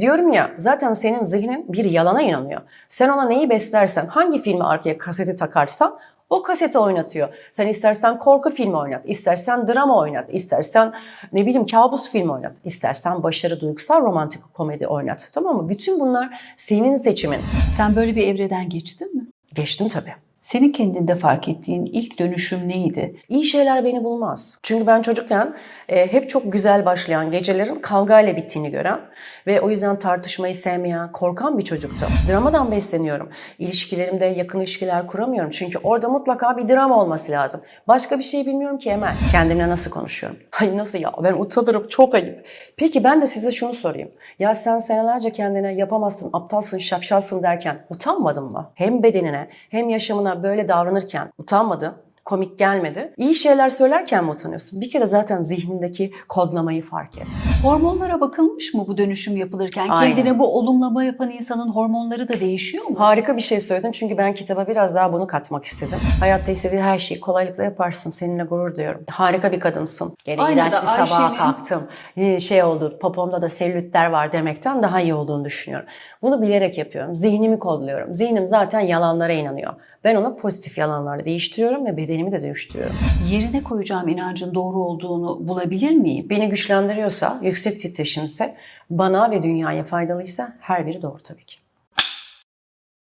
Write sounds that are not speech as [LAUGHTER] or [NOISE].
Diyorum ya zaten senin zihnin bir yalana inanıyor. Sen ona neyi beslersen, hangi filmi arkaya kaseti takarsan o kaseti oynatıyor. Sen istersen korku filmi oynat, istersen drama oynat, istersen ne bileyim kabus filmi oynat, istersen başarı duygusal romantik komedi oynat. Tamam mı? Bütün bunlar senin seçimin. Sen böyle bir evreden geçtin mi? Geçtim tabii. Senin kendinde fark ettiğin ilk dönüşüm neydi? İyi şeyler beni bulmaz. Çünkü ben çocukken e, hep çok güzel başlayan gecelerin kavgayla bittiğini gören ve o yüzden tartışmayı sevmeyen, korkan bir çocuktum. Dramadan besleniyorum. İlişkilerimde yakın ilişkiler kuramıyorum. Çünkü orada mutlaka bir drama olması lazım. Başka bir şey bilmiyorum ki Emel. Kendimle nasıl konuşuyorum? [LAUGHS] Ay nasıl ya? Ben utanırım. Çok ayıp. Peki ben de size şunu sorayım. Ya sen senelerce kendine yapamazsın, aptalsın, şapşalsın derken utanmadın mı? Hem bedenine hem yaşamına böyle davranırken utanmadın. Komik gelmedi. İyi şeyler söylerken mi utanıyorsun? Bir kere zaten zihnindeki kodlamayı fark et. Hormonlara bakılmış mı bu dönüşüm yapılırken? Aynen. Kendine bu olumlama yapan insanın hormonları da değişiyor mu? Harika bir şey söyledin çünkü ben kitaba biraz daha bunu katmak istedim. Hayatta istediğin her şeyi kolaylıkla yaparsın. Seninle gurur duyuyorum. Harika bir kadınsın. Gene Aynı iğrenç bir sabaha kalktım. Ee, Şey oldu, popomda da selülitler var demekten daha iyi olduğunu düşünüyorum. Bunu bilerek yapıyorum. Zihnimi kodluyorum. Zihnim zaten yalanlara inanıyor. Ben onu pozitif yalanlarla değiştiriyorum ve bedenimi de dönüştürüyorum. Yerine koyacağım inancın doğru olduğunu bulabilir miyim? Beni güçlendiriyorsa, yüksek titreşimse, bana ve dünyaya faydalıysa her biri doğru tabii ki.